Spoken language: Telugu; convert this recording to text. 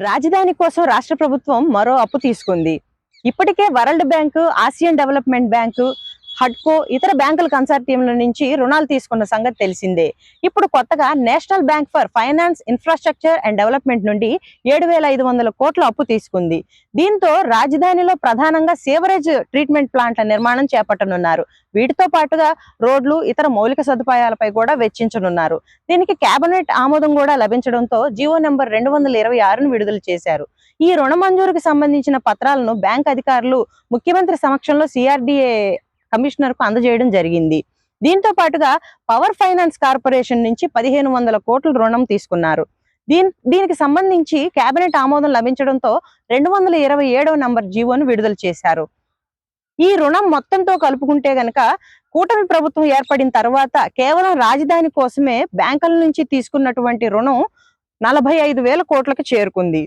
రాజధాని కోసం రాష్ట్ర ప్రభుత్వం మరో అప్పు తీసుకుంది. ఇప్పటికే world bank Asian development bank హడ్కో ఇతర బ్యాంకుల కన్సార్టియంల నుంచి రుణాలు తీసుకున్న సంగతి తెలిసిందే. ఇప్పుడు కొత్తగా national bank for finance infrastructure and development నుండి ఏడు వేల ఐదు వందల కోట్ల అప్పు తీసుకుంది. దీంతో రాజధానిలో ప్రధానంగా సేవరేజ్ ట్రీట్మెంట్ ప్లాంట్ల నిర్మాణం చేపట్టనున్నారు. వీటితో పాటుగా రోడ్లు ఇతర మౌలిక సదుపాయాలపై కూడా వెచ్చించనున్నారు. దీనికి కేబినెట్ ఆమోదం కూడా లభించడంతో జీవో నెంబర్ రెండు వందల ఇరవై ఆరును విడుదల చేశారు. ఈ రుణ మంజూరుకు సంబంధించిన పత్రాలను బ్యాంక్ అధికారులు ముఖ్యమంత్రి సమక్షంలో సిఆర్డిఏ కమిషనర్కు అందజేయడం జరిగింది. దీంతో పాటుగా పవర్ ఫైనాన్స్ కార్పొరేషన్ నుంచి పదిహేను వందల కోట్ల రుణం తీసుకున్నారు. దీని దీనికి సంబంధించి కేబినెట్ ఆమోదం లభించడంతో రెండు వందల ఇరవై ఏడవ నంబర్ జీవోను విడుదల చేశారు. ఈ రుణం మొత్తంతో కలుపుకుంటే గనక కూటమి ప్రభుత్వం ఏర్పడిన తర్వాత కేవలం రాజధాని కోసమే బ్యాంకుల నుంచి తీసుకున్నటువంటి రుణం నలభై ఐదు వేల కోట్లకు చేరుకుంది.